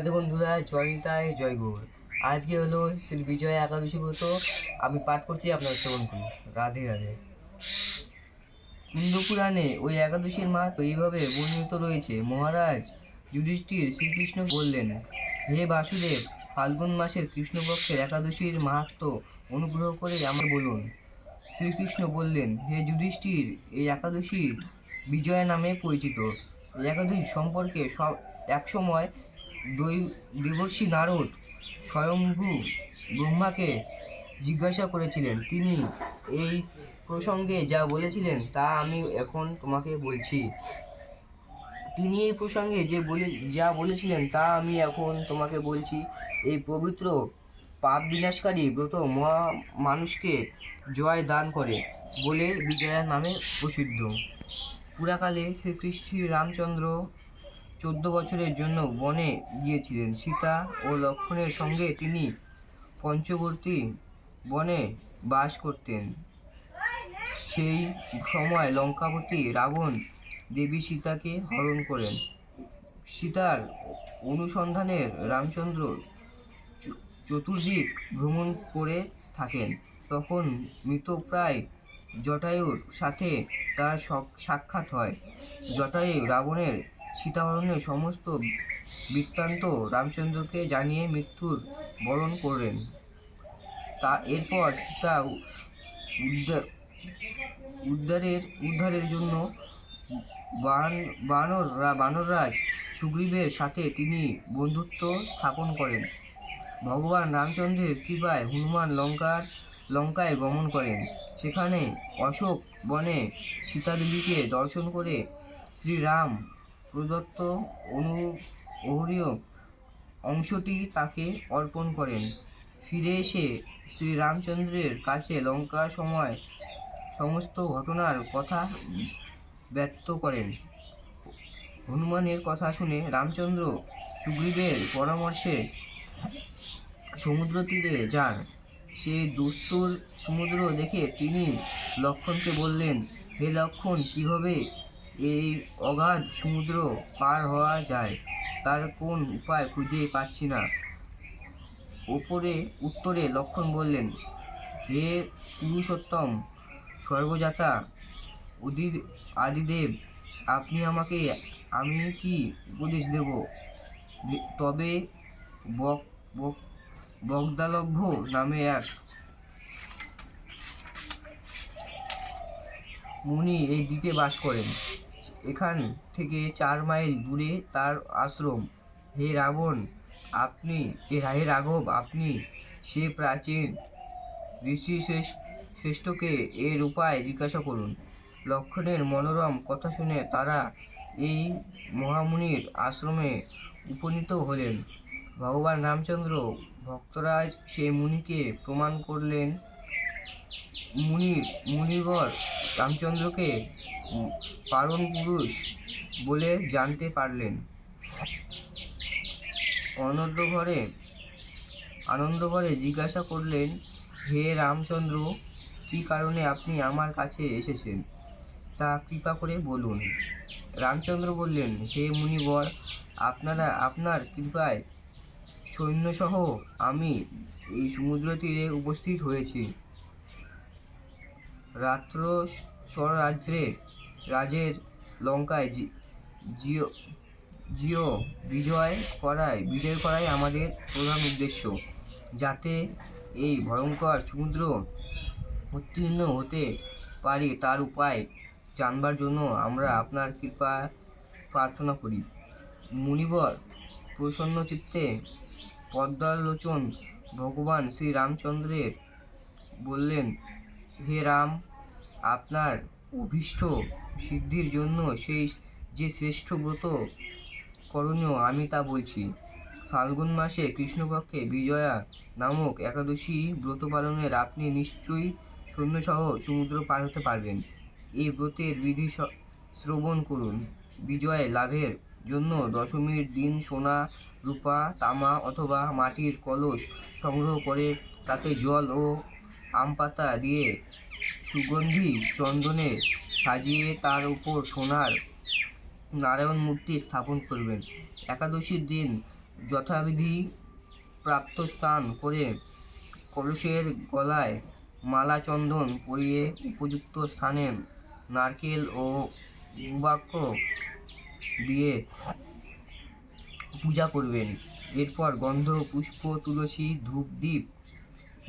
রাধে বন্ধুরা, জয় নিতাই, জয় গৌর। আজকে হলো শ্রী বিজয়া একাদশী ব্রত। আমি পাঠ করছি আপনার শ্রবণ করুন। রাধে রাধে। কুন্দপুরাণে ওই একাদশীর মাহাত্ম এইভাবে বর্ণিত রয়েছে। মহারাজ যুধিষ্ঠির শ্রীকৃষ্ণ বললেন, হে বাসুদেব, ফাল্গুন মাসের কৃষ্ণপক্ষের একাদশীর মাহাত্ম অনুগ্রহ করে আমার বলুন। শ্রীকৃষ্ণ বললেন, হে যুধিষ্ঠির, এই একাদশী বিজয়া নামে পরিচিত। একাদশী সম্পর্কে সব একসময় দেবর্ষী নারদ স্বয়ংভূ ব্রহ্মাকে জিজ্ঞাসা করেছিলেন, তিনি এই প্রসঙ্গে যা বলেছিলেন তা আমি এখন তোমাকে বলছি। তিনি এই প্রসঙ্গে যে বলে, যা বলেছিলেন তা আমি এখন তোমাকে বলছি। এই পবিত্র পাপ বিনাশকারী ব্রত মহা মানুষকে জয় দান করে বলে বিজয়া নামে প্রসিদ্ধ। পুরাকালে শ্রীকৃষ্ণ রামচন্দ্র চোদ্দ বছরের জন্য বনে গিয়েছিলেন। সীতা ও লক্ষ্মণের সঙ্গে তিনি পঞ্চবর্তী বনে বাস করতেন। সেই সময় লঙ্কাপতি রাবণ দেবী সীতাকে হরণ করেন। সীতার অনুসন্ধানে রামচন্দ্র চতুর্দিক ভ্রমণ করে থাকেন। তখন মৃতপ্রায় জটায়ুর সাথে তার সাক্ষাৎ হয়। জটায়ু রাবণের সীতাহরণের সমস্ত বৃত্তান্ত রামচন্দ্রকে জানিয়ে মৃত্যুর বরণ করলেন। তা এরপর সীতা উদ্ধারের উদ্ধারের জন্য বান, বানর রা- বানররাজ সুগ্রীবের সাথে তিনি বন্ধুত্ব স্থাপন করেন। ভগবান রামচন্দ্রের কৃপায় হনুমান লঙ্কার, লঙ্কায় গমন করেন। সেখানে অশোক বনে সীতাদেবীকে দর্শন করে শ্রীরাম প্রদত্ত অনু অহরীয় অংশটি তাকে অর্পণ করেন। ফিরে এসে শ্রীরামচন্দ্রের কাছে লঙ্কা সময় সমস্ত ঘটনার কথা ব্যক্ত করেন। হনুমানের কথা শুনে রামচন্দ্র সুগ্রীবের পরামর্শে সমুদ্র তীরে যান। সেই দুস্তর সমুদ্র দেখে তিনি লক্ষণকে বললেন, হে লক্ষণ, কীভাবে এই অগাধ সমুদ্র পার হওয়া যায়, তার কোন উপায় খুঁজে পাচ্ছি না। ওপরে উত্তরে লক্ষণ বললেন, হে পুরুষোত্তম সর্বজাতা উদি আদিদেব, আপনি আমাকে, আমি কি উপদেশ দেব? তবে বক বক বগদালভ্য নামে এক মুনি এই দ্বীপে বাস করেন। এখান থেকে চার মাইল দূরে তার আশ্রম। হে রাবণ, আপনি হে রাঘব, আপনি সে প্রাচীন ঋষি শ্রেষ্ঠ, শ্রেষ্ঠকে এর উপায় জিজ্ঞাসা করুন। লক্ষণের মনোরম কথা শুনে তারা এই মহামুনির আশ্রমে উপনীত হলেন। ভগবান রামচন্দ্র ভক্তরাজ সেই মুনিকে প্রমাণ করলেন মুনির মুনিবর রামচন্দ্রকে পারণ পুরুষ বলে জানতে পারলেন। অনন্ত ঘরে আনন্দ ঘরে জিজ্ঞাসা করলেন, হে রামচন্দ্র, কী কারণে আপনি আমার কাছে এসেছেন? তা কৃপা করে বলুন। রামচন্দ্র বললেন, হে মুনিবর, আপনারা, আপনার কৃপায় সৈন্যসহ আমি এই সমুদ্র তীরে উপস্থিত হয়েছি। রাত্র স্বরাজ্যে রাজের লঙ্কায় জিও জিও বিজয় করায়, বিজয় করাই আমাদের প্রধান উদ্দেশ্য। যাতে এই ভয়ঙ্কর সমুদ্র উত্তীর্ণ হতে পারি তার উপায় জানবার জন্য আমরা আপনার কৃপা প্রার্থনা করি। মুনিবর প্রসন্ন চিত্তে পদ্মালোচন ভগবান শ্রী রামচন্দ্রের বললেন, হে রাম আপনার অভীষ্ট সিদ্ধির জন্য সেই যে শ্রেষ্ঠ ব্রত করণীয়, আমি তা বলছি। ফাল্গুন মাসে কৃষ্ণপক্ষে বিজয়া নামক একাদশী ব্রত পালনের আপনি নিশ্চয়ই সৈন্যসহ সমুদ্র পার হতে পারবেন। এই ব্রতের বিধি শ্রবণ করুন। বিজয় লাভের জন্য দশমীর দিন সোনা, রূপা, তামা অথবা মাটির কলস সংগ্রহ করে তাতে জল ও আম পাতা দিয়ে সুগন্ধি চন্দনে সাজিয়ে তার উপর সোনার নারায়ণ মূর্তি স্থাপন করবেন। একাদশীর দিন যথাবিধি প্রাপ্ত স্থান করে কলসের গলায় মালা চন্দন পরিয়ে উপযুক্ত স্থানে নারকেল ও গুবাক্ষ দিয়ে পূজা করবেন। এরপর গন্ধ, পুষ্প, তুলসী, ধূপ দ্বীপ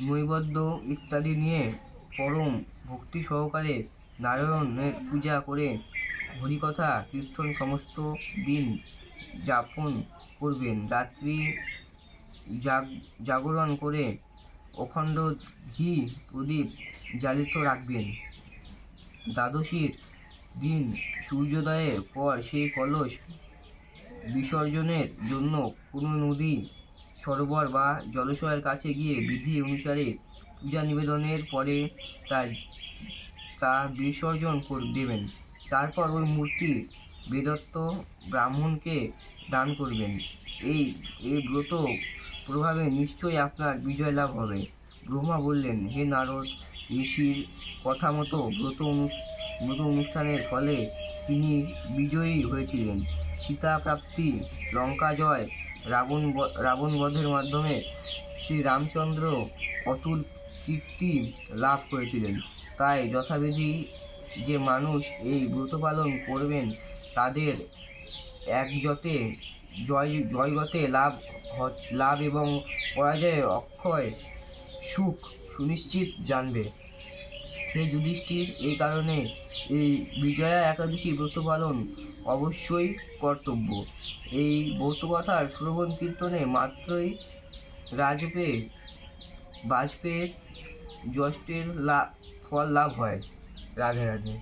নৈবেদ্য ইত্যাদি নিয়ে পরম ভক্তি সহকারে নারায়ণের পূজা করে হরিকথা কীর্তন সমস্ত দিন যাপন করবেন। রাত্রি জাগ, জাগরণ করে অখণ্ড ঘি প্রদীপ জ্বালিত রাখবেন। দ্বাদশীর দিন সূর্যোদয়ের পর সেই কলস বিসর্জনের জন্য কোনো নদী, সরোবর বা জলাশয়ের কাছে গিয়ে বিধি অনুসারে পূজা নিবেদনের পরে তা তা বিসর্জন করে, দেবেন। তারপর ওই মূর্তি বেদত্ত ব্রাহ্মণকে দান করবেন। এই এই ব্রত প্রভাবে নিশ্চয়ই আপনার বিজয় লাভ হবে। ব্রহ্মা বললেন, হে নারদ, ঋষির কথা মতো ব্রত ব্রত অনুষ্ঠানের ফলে তিনি বিজয়ী হয়েছিলেন। সীতা প্রাপ্তি, লঙ্কা জয়, রাবণ রাবণ বধের মাধ্যমে শ্রী রামচন্দ্র অতুল কীর্তি লাভ করেছিলেন। তাই যথাবিধি যে মানুষ এই ব্রত পালন করবেন, তাদের একজতে জয়, জয়গতে লাভ লাভ এবং পরাজয়ে অক্ষয় সুখ সুনিশ্চিত জানবে। হে যুধিষ্ঠির, এই কারণে এই বিজয়া একাদশী ব্রত পালন অবশ্যই কর্তব্য। এই ব্রতকথার শ্রবণ কীর্তনে মাত্রই রাজপে, বাজপেয়ীর যষ্টের লাভ ফল লাভ হয় রাধে রাধে।